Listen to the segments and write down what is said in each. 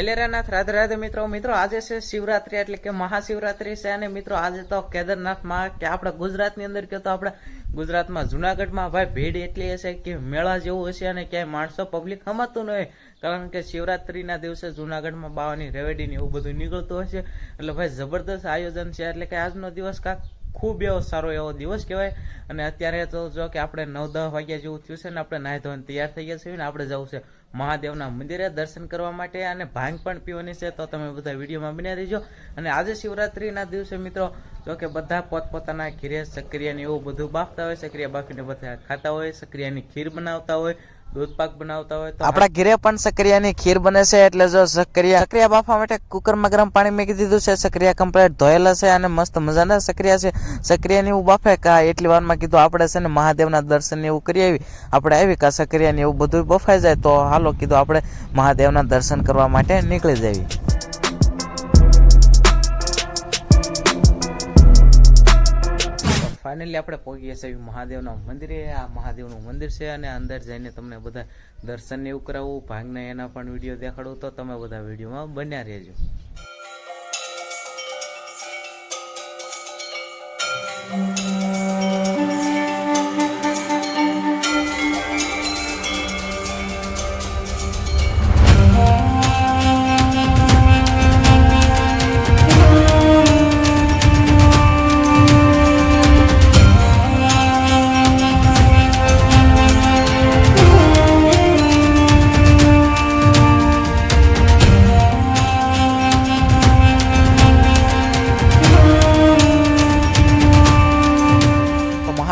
જયલેરાનાથ રાધે રાધે મિત્રો. મિત્રો, આજે છે શિવરાત્રી, એટલે કે મહાશિવરાત્રી છે અને મિત્રો, આજે તો કેદારનાથમાં કે આપણા ગુજરાતની અંદર કે તો આપણા ગુજરાતમાં, જુનાગઢમાં ભાઈ ભીડ એટલી હશે કે મેળા જેવું હશે અને ક્યાંય માણસો પબ્લિક હમાતું ન હોય. કારણ કે શિવરાત્રીના દિવસે જુનાગઢમાં બાવાની રેવડીને એવું બધું નીકળતું હશે. એટલે ભાઈ, જબરદસ્ત આયોજન છે. એટલે કે આજનો દિવસ કાંક ખૂબ એવો સારો એવો દિવસ કહેવાય. અને અત્યારે તો જો કે આપણે નવ દસ વાગ્યા જેવું થયું છે ને આપણે નાહી ધોઈને તૈયાર થઈ ગયા છીએ ને આપણે જવું છે મહાદેવના મંદિરે દર્શન કરવા માટે અને ભાંગ પણ પીવાની છે તો તમે બધા વિડીયોમાં બની રહીજો. અને આજે શિવરાત્રીના દિવસે મિત્રો જો કે બધા પોતપોતાના ઘીરે સક્રિયાને એવું બધું બાફતા હોય, સક્રિયા બાફીને બધા ખાતા હોય, સક્રિયાની ખીર બનાવતા હોય દૂધ પાક બનાવતા હોય તો આપણા ઘરે પણ સક્રિયાની ખીર બને છે એટલે જો સક્રિયા સક્રિયા બાફવા માટે કુકરમાં ગરમ પાણી મેકી દીધું છે. સક્રિયા કમ્પ્લેટ ધોયેલા છે અને મસ્ત મજાના સક્રિયા છે. સક્રિયાની એવું બાફે કા એટલી વારમાં કીધું આપણે છે ને મહાદેવના દર્શન એવું કરી આવી. આપણે આવી કા સક્રિયાની એવું બધું બફાઈ જાય તો હાલો કીધું આપણે મહાદેવના દર્શન કરવા માટે નીકળી જઈએ. ફાઇનલી આપણે પહોંચીએ છીએ મહાદેવના મંદિરે. આ મહાદેવનું મંદિર છે અને અંદર જઈને તમને બધા દર્શન એવું કરાવવું ભાગને એના પણ વીડિયો દેખાડવું તો તમે બધા વિડીયોમાં બન્યા રહેજો.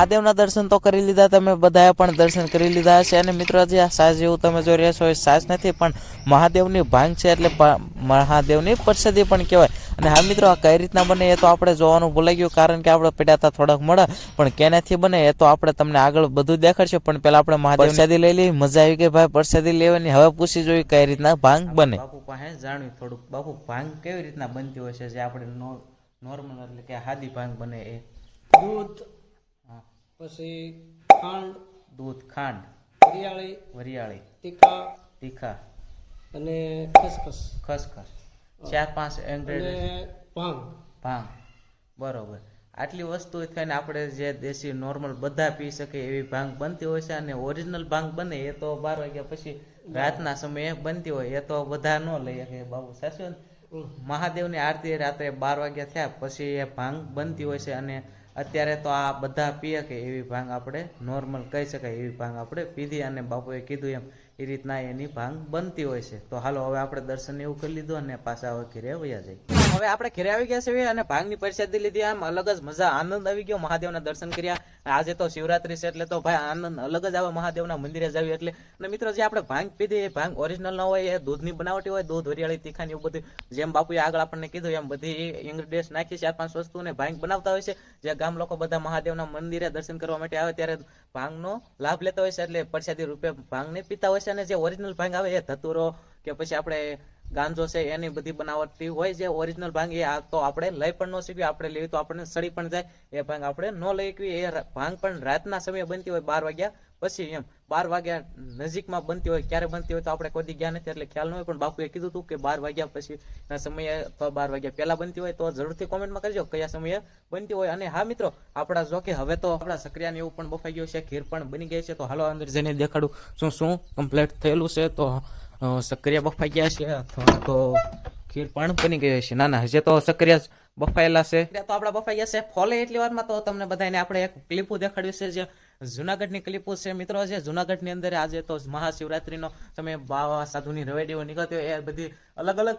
મહાદેવના દર્શન તો કરી લીધા તમે બધાએ પણ દર્શન કરી લીધા હશે. અને મિત્રો જે આ સાસ જેવું તમે જોઈ રહ્યા છો એ સાસ નથી પણ મહાદેવની ભાંગ છે એટલે મહાદેવની પ્રસાદી પણ કહેવાય. અને હા મિત્રો આ કઈ રીતના બને એ તો આપણે જોવાનું ભૂલાઈ ગયું કારણ કે આપણે પીડાતા થોડાક મળે પણ કેનાથી બને એ તો આપણે તમને આગળ બધું દેખાડશે. પણ પેલા આપણે મહાદેવ પ્રસાદી લઈ લઈએ. મજા આવી ગઈ ભાઈ પ્રસાદી લેવાની. હવે પૂછી જોઈએ કઈ રીતના ભાંગ બને. બાપુ પાસે જાણ્યું થોડુંક. બાપુ ભાંગ કેવી રીતના બનતી હોય છે? જે આપણે નોર્મલ એટલે કે હાદી ભાંગ બને એ. દૂધ. પછી ખાંડ દૂધ ખાંડ. વરિયાળી વરિયાળી. તીખા તીખા. અને ખસખસ. ખસખસ. ચાર પાંચ ઇન્ગ્રેડિયન્ટ ભાંગ. ભાંગ. બરોબર. આટલી વસ્તુ થઈને આપણે જે દેશી નોર્મલ બધા પી શકે એવી ભાંગ બનતી હોય છે અને ઓરિજિનલ ભાંગ બને એ તો બાર વાગ્યા પછી રાતના સમયે બનતી હોય એ તો બધા ન લઈ શકે. બાબુ સાચું? મહાદેવની આરતી રાત્રે બાર વાગ્યા થયા પછી એ ભાંગ બનતી હોય છે અને અત્યારે તો આ બધા પીએ કે એવી ભાંગ આપણે નોર્મલ કહી શકાય એવી ભાંગ આપણે પીધી અને બાપુએ કીધું એમ એ રીતના એની ભાંગ બનતી હોય છે. તો હાલો, હવે આપણે દર્શન એવું કરી લીધું અને પાછા હવે ઘરે વયા જઈએ. હવે આપણે ઘરે આવી ગયા છીએ અને ભાંગની પ્રસાદી લીધી. આમ અલગ જ મજા. આનંદ આવી ગયો મહાદેવના દર્શન કર્યા. આજે તો શિવરાત્રી છે એટલે તો ભાઈ આનંદ અલગ જ આવે મહાદેવના મંદિરે જાવી એટલે. અને મિત્રો, જે આપણે ભાંગ પીધી, એ ભાંગ ઓરિજિનલ ન હોય, એ દૂધની બનાવટી હોય, દૂધ, વરિયાળી, તીખાની એવું બધું. જેમ બાપુએ આગળ આપણને કીધું, એમ બધી ઇન્ગ્રીડિયન્ટ નાખી ચાર પાંચ વસ્તુ અને ભાંગ બનાવતા હોય છે. જે ગામ લોકો બધા મહાદેવના મંદિરે દર્શન કરવા માટે આવે ત્યારે ભાંગનો લાભ લેતા હોય છે એટલે પ્રસાદી રૂપે ભાંગને પીતા હોય છે. અને જે ઓરિજિનલ ભાંગ આવે, એ ધતુરો કે પછી આપણે ગાંજો છે, એની બધી બનાવટી હોય જે ઓરિજિનલ ભાંગ, એ આ તો આપણે લઈ પણ ન શીખવી આપણે લેવી તો આપણને સડી પણ જાય, એ ભાંગ આપણે ન લઈ શકીએ, એ ભાંગ પણ રાતના સમયે બનતી હોય, બાર વાગ્યા પછી એમ, બાર વાગ્યા નજીકમાં બનતી હોય, ક્યારે બનતી હોય તો આપણે કોઈ ગયા નથી, એટલે ખ્યાલ ન હોય, પણ બાપુએ કીધું હતું કે બાર વાગ્યા પછી ના સમયે અથવા બાર વાગ્યા પહેલા બનતી હોય, તો જરૂરથી કોમેન્ટમાં કરજો કયા સમયે બનતી હોય, અને હા મિત્રો, આપણા જો કે હવે તો આપણા સક્રિયાને એવું પણ બફાઈ ગયું છે, ખીર પણ બની ગઈ છે, તો હાલો અંદર જઈને દેખાડું શું શું કમ્પ્લીટ થયેલું છે, તો સક્રિયા બફાઈ ગયા છે. અથવા તો ખીર પણ બની ગઈ છે. ના ના, હજી તો સક્રિયા બફાયેલા છે. તો આપણા બફાઈ ગયા છે. ફોલે એટલી વારમાં તો તમને બધાને આપણે એક ક્લિપો દેખાડ્યું છે જે જુનાગઢની ક્લિપો છે. મિત્રો છે જુનાગઢની અંદર આજે તો મહાશિવરાત્રિનો સમય બાવા સાધુની રવેડીઓ નીકળતી હોય, એ બધી અલગ અલગ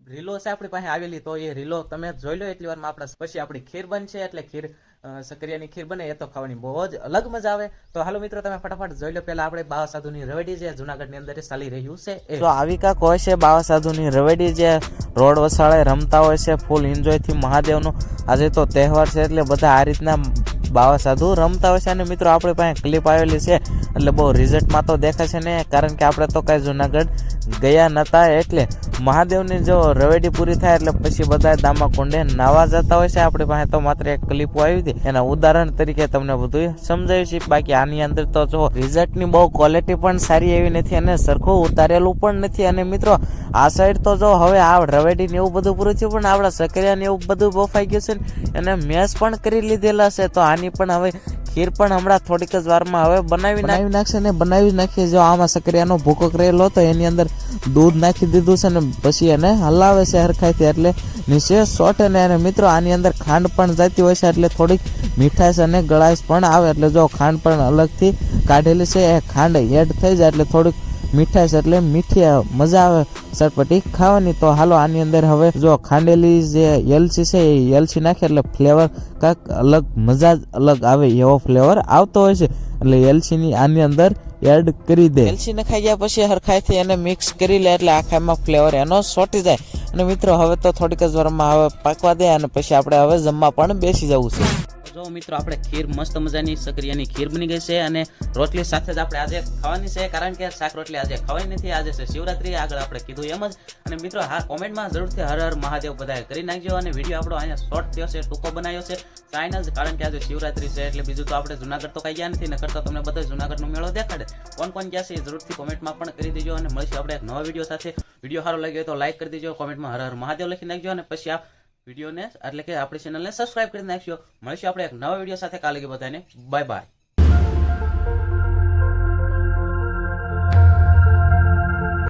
રીલો છે આપણી પાસે આવેલી. તો એ રીલો તમે જોઈ લો એટલી વારમાં આપણા પછી આપણી ખીર બનશે એટલે ખીર સક્રિયાની ખીર બને એ તો ખાવાની બહુ જ અલગ મજા આવે. તો હાલો મિત્રો, તમે ફટાફટ જોઈ લો. પહેલા આપણે બાવા સાધુની રવેડી જે જુનાગઢની અંદર ચાલી રહ્યું છે તો આવી કાંક હોય છે બાવા સાધુની રવેડી જે રોડ વસાળે રમતા હોય છે ફૂલ એન્જોયથી મહાદેવનો. આજે તો તહેવાર છે એટલે બધા આ રીતના બાવા સાધુ રમતા હોય છે અને મિત્રો આપણે પાસે ક્લિપ આવેલી છે. એટલે બહુ રિઝલ્ટમાં તો દેખાશે ને, કારણ કે આપણે તો કાંઈ જુનાગઢ ગયા નહોતા એટલે મહાદેવની જો રવેડી પૂરી થાય એટલે પછી બધા દામા કુંડે નાવા જતા હોય છે. આપણી પાસે તો માત્ર એક ક્લિપો આવી હતી. એના ઉદાહરણ તરીકે તમને બધું સમજાવ્યું છે. બાકી આની અંદર તો જો રિઝલ્ટની બહુ ક્વોલિટી પણ સારી એવી નથી અને સરખું ઉતારેલું પણ નથી. અને મિત્રો, આ સાઈડ તો જો હવે આ રવેડી ને એવું બધું પૂરું થયું પણ આપણા સકરિયા ને એવું બધું બફાઈ ગયું છે અને મેસ પણ કરી લીધેલા છે. તો આની પણ હવે, ખીર પણ હમણાં થોડીક જ વારમાં હવે બનાવી બનાવી નાખશે ને બનાવી નાખીએ. જો આમાં સક્રિયાનો ભૂકો કરેલો હતો એની અંદર દૂધ નાખી દીધું છે ને પછી એને હલાવે છે હરખાઈથી. એટલે નીચે શોટ અને એને મિત્રો આની અંદર ખાંડ પણ જતી હોય છે, એટલે થોડીક મીઠાશ અને ગળાશ પણ આવે. એટલે જો ખાંડ પણ અલગથી કાઢેલી છે, એ ખાંડ એડ થઈ જાય, એટલે થોડીક મીઠાશ એટલે મીઠી મજા આવે ચટપટી ખાવાની તો હાલો આની અંદર હવે જો ખાંડેલી જે એલચી છે એ એલચી નાખે એટલે ફ્લેવર કાંઈક અલગ મજા જ અલગ આવે એવો ફ્લેવર આવતો હોય છે. એટલે એલચીની આની અંદર એડ કરી દે. એલચી નખાઈ ગયા પછી હરખાઈથી એને મિક્સ કરી લે એટલે આખામાં ફ્લેવર એનો સોટી જાય. અને મિત્રો, હવે તો થોડીક જ વારમાં હવે પાકવા દે અને પછી આપણે હવે જમવા પણ બેસી જવું છે. જો મિત્રો, આપણે ખીર, મસ્ત મજાની સક્રિયાની ખીર બની ગઈ છે અને રોટલી સાથે જ આપણે આજે ખાવાની છે, કારણ કે શાક રોટલી આજે ખવાય નથી, આજે છે શિવરાત્રી, આગળ આપણે કીધું એમ જ. અને મિત્રો, હા, કોમેન્ટમાં જરૂરથી હર હર મહાદેવ બધાએ કરી નાખજો અને વીડિયો આપણો અહીંયા શોર્ટ થયો છે, ટૂંકો બનાવ્યો છે સાઇન જ, કારણ કે આજે શિવરાત્રી છે, એટલે બીજું તો આપણે જુનાગઢ તો કઈ ગયા નથી ને કરતા તમને બધા જુનાગઢનો મેળો દેખાડે. કોણ કોણ ગયા છે જરૂરથી કોમેન્ટમાં પણ કરી દેજો અને મળીશું આપણે એક નવા વીડિયો સાથે. વીડિયો સારો લાગ્યો તો લાઈક કરી દેજો, કોમેન્ટમાં હર હર મહાદેવ લખી નાખજો અને પછી આ વિડીયોને, એટલે કે આપણી ચેનલને સબસ્ક્રાઇબ કરી નાખજો. મળીશું આપણે એક નવા વીડિયો સાથે. કાલે બધાને. Bye bye